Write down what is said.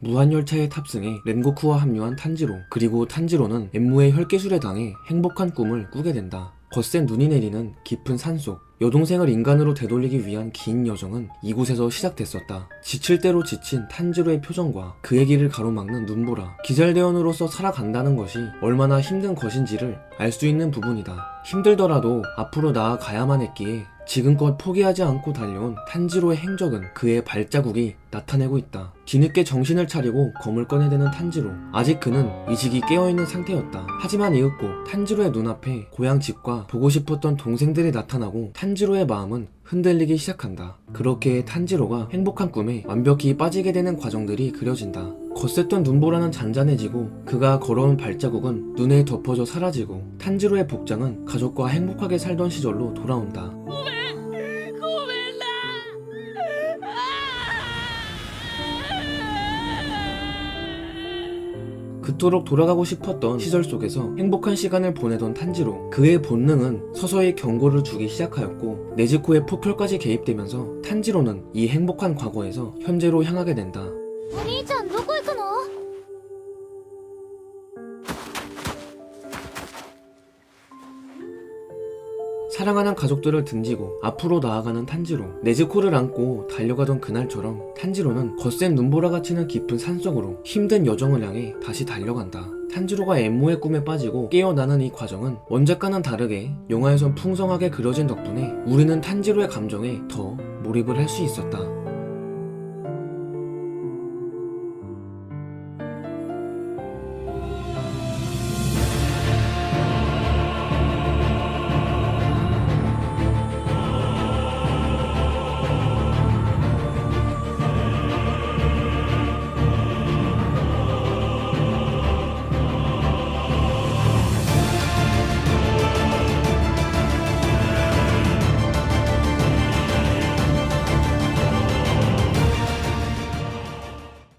무한열차에 탑승해 렌고쿠와 합류한 탄지로 그리고 탄지로는 엠무의 혈기술에 당해 행복한 꿈을 꾸게 된다. 거센 눈이 내리는 깊은 산속 여동생을 인간으로 되돌리기 위한 긴 여정은 이곳에서 시작됐었다. 지칠 대로 지친 탄지로의 표정과 그의 길을 가로막는 눈보라 기잘대원으로서 살아간다는 것이 얼마나 힘든 것인지를 알 수 있는 부분이다. 힘들더라도 앞으로 나아가야만 했기에 지금껏 포기하지 않고 달려온 탄지로의 행적은 그의 발자국이 나타내고 있다. 뒤늦게 정신을 차리고 검을 꺼내드는 탄지로. 아직 그는 의식이 깨어있는 상태였다. 하지만 이윽고 탄지로의 눈앞에 고향 집과 보고 싶었던 동생들이 나타나고 탄지로의 마음은 흔들리기 시작한다. 그렇게 탄지로가 행복한 꿈에 완벽히 빠지게 되는 과정들이 그려진다. 거셌던 눈보라는 잔잔해지고 그가 걸어온 발자국은 눈에 덮어져 사라지고 탄지로의 복장은 가족과 행복하게 살던 시절로 돌아온다. 그토록 돌아가고 싶었던 시절 속에서 행복한 시간을 보내던 탄지로 그의 본능은 서서히 경고를 주기 시작하였고 네즈코의 포컬까지 개입되면서 탄지로는 이 행복한 과거에서 현재로 향하게 된다. 사랑하는 가족들을 등지고 앞으로 나아가는 탄지로 네즈코를 안고 달려가던 그날처럼 탄지로는 거센 눈보라가 치는 깊은 산속으로 힘든 여정을 향해 다시 달려간다. 탄지로가 엠모의 꿈에 빠지고 깨어나는 이 과정은 원작과는 다르게 영화에선 풍성하게 그려진 덕분에 우리는 탄지로의 감정에 더 몰입을 할 수 있었다.